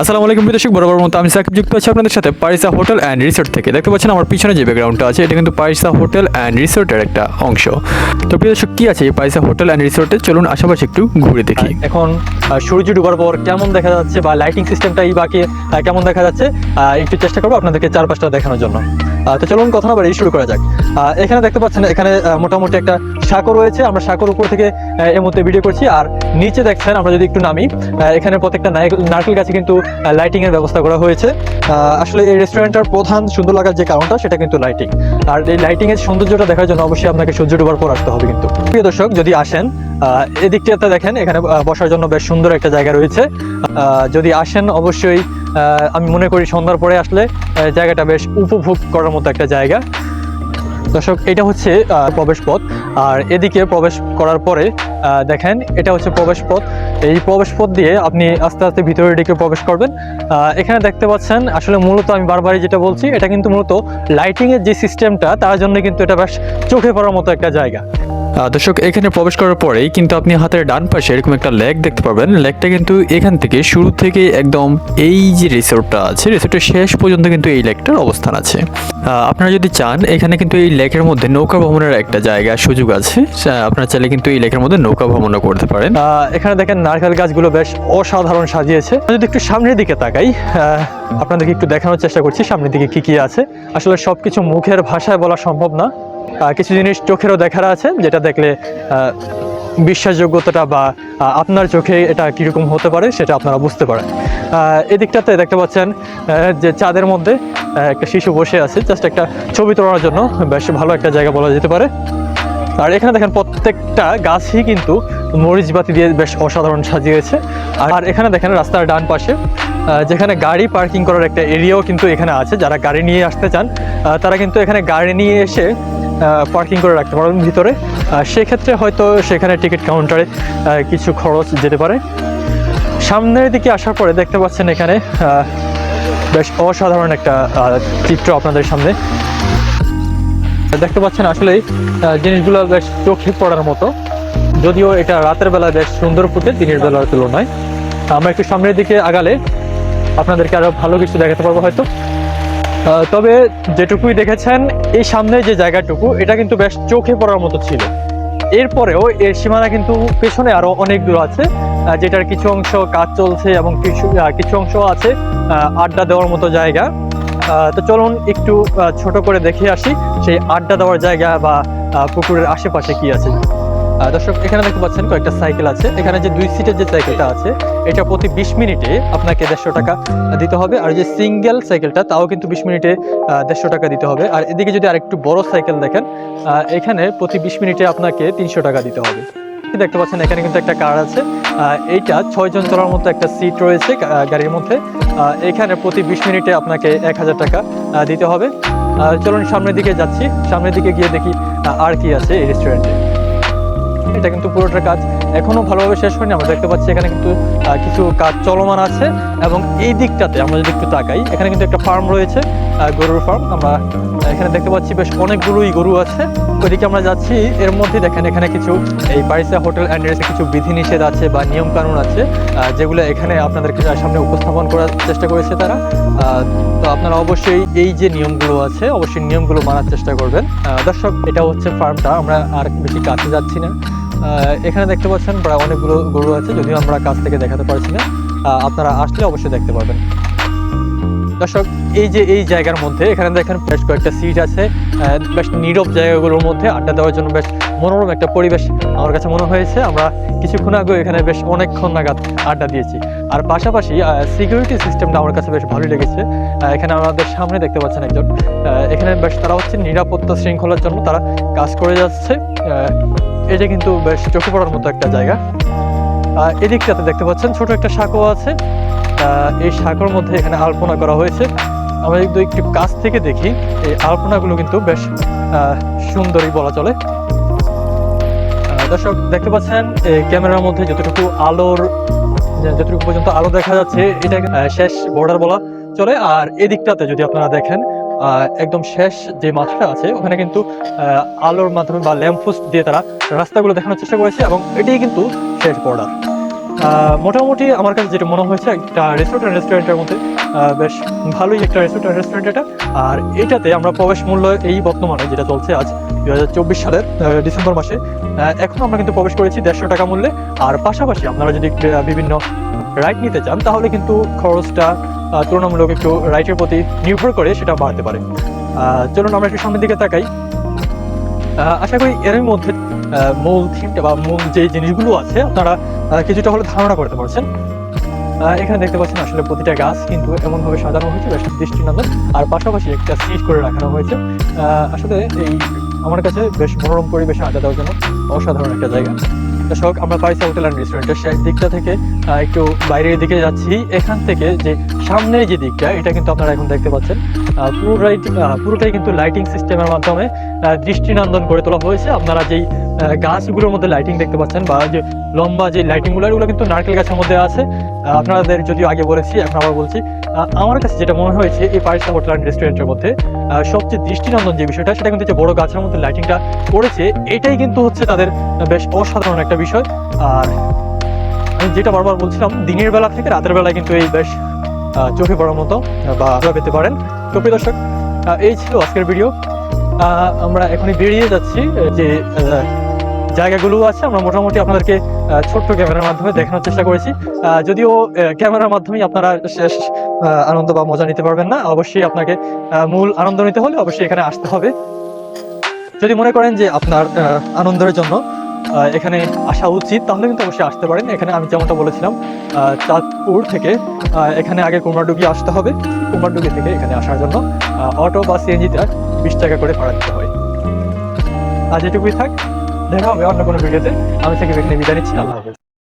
আসসালামু আলাইকুম বিদেশিক বরাবর মতো আমি সাকিব যুক্ত আছি আপনাদের সাথে পারিসা হোটেল অ্যান্ড রিসোর্ট থেকে। দেখতে পাচ্ছেন আমার পিছনে যে ব্যাকগ্রাউন্ডটা আছে, এটা কিন্তু পারিসা হোটেল অ্যান্ড রিসোর্টের একটা অংশ। তো প্রিয় দর্শক, কি আছে এই পারিসা হোটেল অ্যান্ড রিসোর্টে? চলুন আশেপাশে একটু ঘুরে দেখি। এখন সূর্য ডুবার পর কেমন দেখা যাচ্ছে বা লাইটিং সিস্টেমটা এই বাকি কেমন দেখা যাচ্ছে? একটু চেষ্টা করব আপনাদেরকে চারপাশটা দেখানোর জন্য। তো চলুন কথা না বাড়ি শুরু করা যাক। এখানে দেখতে পাচ্ছেন, এখানে মোটামুটি একটা সাঁকো রয়েছে। আমরা সাঁকোর উপর থেকে এই মুহূর্তে ভিডিও করছি। আর নিচে দেখছেন, আমরা যদি একটু নামি এখানে প্রত্যেকটা নারকেল গাছে কিন্তু লাইটিং এর ব্যবস্থা করা হয়েছে। আসলে এই রেস্টুরেন্টটার প্রধান সুন্দর লাগার যে কারণটা, সেটা কিন্তু লাইটিং আর এই লাইটিং এর সৌন্দর্যটা দেখার জন্য অবশ্যই আপনাকে সূর্য ডুবার পর আসতে হবে কিন্তু। প্রিয় দর্শক, যদি আসেন এদিকটাতে দেখেন, এখানে বসার জন্য বেশ সুন্দর একটা জায়গা রয়েছে। যদি আসেন, অবশ্যই আমি মনে করি সন্ধ্যার পরে আসলে জায়গাটা বেশ উপভোগ করার মতো একটা জায়গা। দর্শক, এটা হচ্ছে প্রবেশ পথ আর এদিকে প্রবেশ করার পরে দেখেন, এটা হচ্ছে প্রবেশ পথ এই প্রবেশ পথ দিয়ে আপনি আস্তে আস্তে ভিতরের দিকে প্রবেশ করবেন। এখানে দেখতে পাচ্ছেন, আসলে মূলত আমি বারবারই যেটা বলছি, এটা কিন্তু মূলত লাইটিংয়ের যে সিস্টেমটা তার জন্য কিন্তু এটা বেশ চোখে পড়ার মতো একটা জায়গা। দর্শক, এখানে প্রবেশ করার পরেই কিন্তু আপনি হাতের ডান পাশে এরকম একটা লেক দেখতে পাবেন। লেকটা কিন্তু এখান থেকে শুরু থেকে একদম এই যে রিসোর্টটা আছে, রিসোর্টের শেষ পর্যন্ত কিন্তু এই লেকটার অবস্থান আছে। আপনারা যদি চান, এখানে কিন্তু এই লেকের মধ্যে নৌকা ভ্রমণের একটা জায়গা সুযোগ আছে। আপনারা চাইলে কিন্তু এই লেকের মধ্যে নৌকা ভ্রমণও করতে পারেন। এখানে দেখেন নারকেল গাছগুলো বেশ অসাধারণ সাজিয়েছে। যদি একটু সামনের দিকে তাকাই আপনাদেরকে একটু দেখানোর চেষ্টা করছি সামনের দিকে কি কি আছে। আসলে সব সবকিছু মুখের ভাষায় বলা সম্ভব না। কিছু জিনিস চোখেরও দেখার আছে, যেটা দেখলে বিশ্বাসযোগ্যতাটা বা আপনার চোখে এটা কীরকম হতে পারে সেটা আপনারা বুঝতে পারেন। এদিকটাতে দেখতে পাচ্ছেন যে চাঁদের মধ্যে একটা শিশু বসে আছে জাস্ট একটা ছবি তোলার জন্য, বেশ ভালো একটা জায়গা বলা যেতে পারে। আর এখানে দেখেন প্রত্যেকটা গাছই কিন্তু মরিচ বাতি দিয়ে বেশ অসাধারণ সাজিয়েছে। আর- এখানে দেখেন রাস্তার ডান পাশে যেখানে গাড়ি পার্কিং করার একটা এরিয়াও কিন্তু এখানে আছে। যারা গাড়ি নিয়ে আসতে চান তারা কিন্তু এখানে গাড়ি নিয়ে এসে পার্কিং করে রাখতে পারবেন ভিতরে। সেক্ষেত্রে হয়তো সেখানে টিকিট কাউন্টারে কিছু খরচ যেতে পারে। সামনের দিকে আসার পরে দেখতে পাচ্ছেন এখানে বেশ অসাধারণ একটা চিত্র আপনাদের সামনে। দেখতে পাচ্ছেন আসলে জিনিসগুলো বেশ চোখে পড়ার মতো। যদিও এটা রাতের বেলা বেশ সুন্দর ফুটে, দিনের বেলার তুলনায়। আমরা একটু সামনের দিকে আগালে আপনাদেরকে আরও ভালো কিছু দেখাতে পারব হয়তো। তবে যেটুকুই দেখেছেন, এই সামনে যে জায়গাটুকু, এটা কিন্তু বেশ চোখে পড়ার মতো ছিল। এরপরেও এর সীমানা কিন্তু পেছনে আরও অনেক দূর আছে যেটার কিছু অংশ কাজ চলছে এবং কিছু কিছু অংশ আছে আড্ডা দেওয়ার মতো জায়গা। তো চলুন একটু ছোট করে দেখে আসি সেই আড্ডা দেওয়ার জায়গা বা পুকুরের আশেপাশে কি আছে। দর্শক, এখানে দেখতে পাচ্ছেন কয়েকটা সাইকেল আছে। এখানে যে দুই সিটের যে সাইকেলটা আছে, এটা প্রতি বিশ মিনিটে আপনাকে দেড়শো টাকা দিতে হবে। আর যে সিঙ্গেল সাইকেলটা, তাও কিন্তু বিশ মিনিটে দেড়শো টাকা দিতে হবে। আর এদিকে যদি আরেকটু বড় সাইকেল দেখেন এখানে প্রতি বিশ মিনিটে আপনাকে তিনশো টাকা দিতে হবে। দেখতে পাচ্ছেন, এখানে কিন্তু একটা কার আছে। এইটা ছয় জন চলার মতো একটা সিট রয়েছে গাড়ির মধ্যে। এখানে প্রতি বিশ মিনিটে আপনাকে এক হাজার টাকা দিতে হবে। চলুন সামনের দিকে যাচ্ছি। সামনের দিকে গিয়ে দেখি আর কি আছে এই রেস্টুরেন্টে এটা কিন্তু পুরোটা কাজ। এখনও ভালোভাবে শেষ হয়নি। আমরা দেখতে পাচ্ছি এখানে কিন্তু কিছু কাজ চলমান আছে। এবং এই দিকটাতে আমরা যদি একটু তাকাই, এখানে কিন্তু একটা ফার্ম রয়েছে। গরুর ফার্ম আমরা এখানে দেখতে পাচ্ছি বেশ অনেকগুলোই গরু আছে। ওইদিকে আমরা যাচ্ছি, এর মধ্যে দেখেন এখানে কিছু এই পারিসা হোটেল অ্যান্ড রেসে কিছু বিধিনিষেধ আছে বা নিয়ম কানুন আছে যেগুলো এখানে আপনাদেরকে সামনে উপস্থাপন করার চেষ্টা করেছে তারা। তো আপনারা অবশ্যই এই যে নিয়মগুলো আছে, অবশ্যই নিয়মগুলো মানার চেষ্টা করবেন। দর্শক, এটা হচ্ছে ফার্মটা আমরা আর বেশি কাছে যাচ্ছি না। এখানে দেখতে পাচ্ছেন প্রায় অনেকগুলো গরু আছে, যদিও আমরা কাছ থেকে দেখাতে পারছি না। আপনারা আসলে অবশ্যই দেখতে পারবেন। দর্শক, এই যে এই জায়গার মধ্যে, এখানে দেখেন বেশ কয়েকটা সিট আছে বেশ নীরব জায়গাগুলোর মধ্যে, আড্ডা দেওয়ার জন্য বেশ মনোরম একটা পরিবেশ আমার কাছে মনে হয়েছে। আমরা কিছুক্ষণ আগে এখানে বেশ অনেকক্ষণ নাগাদ আড্ডা দিয়েছি। আর পাশাপাশি সিকিউরিটি সিস্টেমটা আমার কাছে বেশ ভালোই লেগেছে। এখানে আমাদের সামনে দেখতে পাচ্ছেন একজন। এখানে বেশ তারা হচ্ছে নিরাপত্তা শৃঙ্খলার জন্য তারা কাজ করে যাচ্ছে। এটা কিন্তু বেশ চোখে পড়ার মতো একটা জায়গা। এদিকটাতে দেখতে পাচ্ছেন, ছোট একটা সাঁকো আছে। এই সাঁকোর মধ্যে এখানে আলপনা করা হয়েছে। আমরা যদি একটু কাছ থেকে দেখি, এই আলপনাগুলো কিন্তু বেশ সুন্দরই বলা চলে। দর্শক, দেখতে পাচ্ছেন, এই ক্যামেরার মধ্যে যতটুকু আলোর, যতটুকু পর্যন্ত আলো দেখা যাচ্ছে, এটা শেষ বর্ডার বলা চলে। আর এদিকটাতে যদি আপনারা দেখেন একদম শেষ যে মাথাটা আছে, ওখানে কিন্তু আলোর মাধ্যমে বা ল্যাম্পপোস্ট দিয়ে তারা রাস্তাগুলো দেখানোর চেষ্টা করেছে এবং এটাই কিন্তু শেষ বর্ডার মোটামুটি আমার কাছে যেটা মনে হয়েছে, একটা রেস্টুরেন্ট রেস্টুরেন্টের মধ্যে বেশ ভালোই একটা রেস্টুরেন্ট রেস্টুরেন্ট এটা। আর এটাতে আমরা প্রবেশ মূল্য এই বর্তমানে যেটা চলছে আজ দু হাজার চব্বিশ সালের ডিসেম্বর মাসে এখন আমরা কিন্তু প্রবেশ করেছি দেড়শো টাকা মূল্যে। আর পাশাপাশি আপনারা যদি বিভিন্ন রাইড নিতে চান, তাহলে কিন্তু খরচটা তুলনামূলক একটু রাইটের প্রতি নির্ভর করে সেটা বাড়তে পারে। চলুন আমরা একটু সামনের দিকে তাকাই। আশা করি এর মধ্যে মূল থিমটা বা মূল যে জিনিসগুলো আছে, আপনারা কিছুটা হলে ধারণা করতে পারছেন। এখানে দেখতে পাচ্ছেন আসলে প্রতিটা গাছ কিন্তু এমনভাবে সাজানো হয়েছে, বেশ দৃষ্টিনন্দন। আর পাশাপাশি একটা সিট করে রাখানো হয়েছে। আসলে এই আমার কাছে বেশ মনোরম পরিবেশে আড্ডা দেওয়ার জন্য অসাধারণ একটা জায়গা। দর্শক আমরা পাইছি হোটেল অ্যান্ড রেস্টুরেন্টের সেই দিকটা থেকে একটু বাইরের দিকে যাচ্ছি। এখান থেকে যে সামনের যে দিকটা, এটা কিন্তু আপনারা এখন দেখতে পাচ্ছেন। পুরোটাই পুরোটাই কিন্তু লাইটিং সিস্টেমের মাধ্যমে দৃষ্টিনন্দন করে তোলা হয়েছে। আপনারা যেই গাছগুলোর মধ্যে লাইটিং দেখতে পাচ্ছেন বা যে লম্বা যে লাইটিংগুলো এগুলো কিন্তু নারকেল গাছের মধ্যে আছে। আপনাদের যদিও আগে বলেছি, এখন আবার বলছি। আমার কাছে যেটা মনে হয়েছে, এই পারিসা হোটেল অ্যান্ড রেস্টুরেন্টের মধ্যে সবচেয়ে দৃষ্টিনন্দন যে বিষয়টা, সেটা কিন্তু যে বড় গাছের মধ্যে লাইটিংটা করেছে, এটাই কিন্তু হচ্ছে তাদের বেশ অসাধারণ একটা বিষয়। আর আমি যেটা বারবার বলছিলাম, দিনের বেলা থেকে রাতের বেলা কিন্তু এই বেশ চোখে পড়ার মতো, বা পেতে পারেন। তো প্রিয় দর্শক এই ছিল আজকের ভিডিও আমরা এখনই বেরিয়ে যাচ্ছি, যে জায়গাগুলো আছে, আমরা মোটামুটি আপনাদেরকে ছোট্ট ক্যামেরার মাধ্যমে দেখানোর চেষ্টা করেছি। যদিও ক্যামেরার মাধ্যমেই আপনারা শেষ আনন্দ বা মজা নিতে পারবেন না, অবশ্যই আপনাকে মূল আনন্দ নিতে হলে অবশ্যই এখানে আসতে হবে। যদি মনে করেন যে আপনার আনন্দের জন্য এখানে আসা উচিত, তাহলে কিন্তু অবশ্যই আসতে পারেন। এখানে আমি যেমনটা বলেছিলাম চাঁদপুর থেকে এখানে আগে কুমারডুগি আসতে হবে কুমারডুগি থেকে এখানে আসার জন্য অটো বা সিএনজিতে বিশ টাকা করে ভাড়া দিতে হয় আজ এটুকুই থাক, দেখা হবে অন্য কোনো ভিডিওতে আমি থেকে বিদায় নিচ্ছি, আল্লাহ।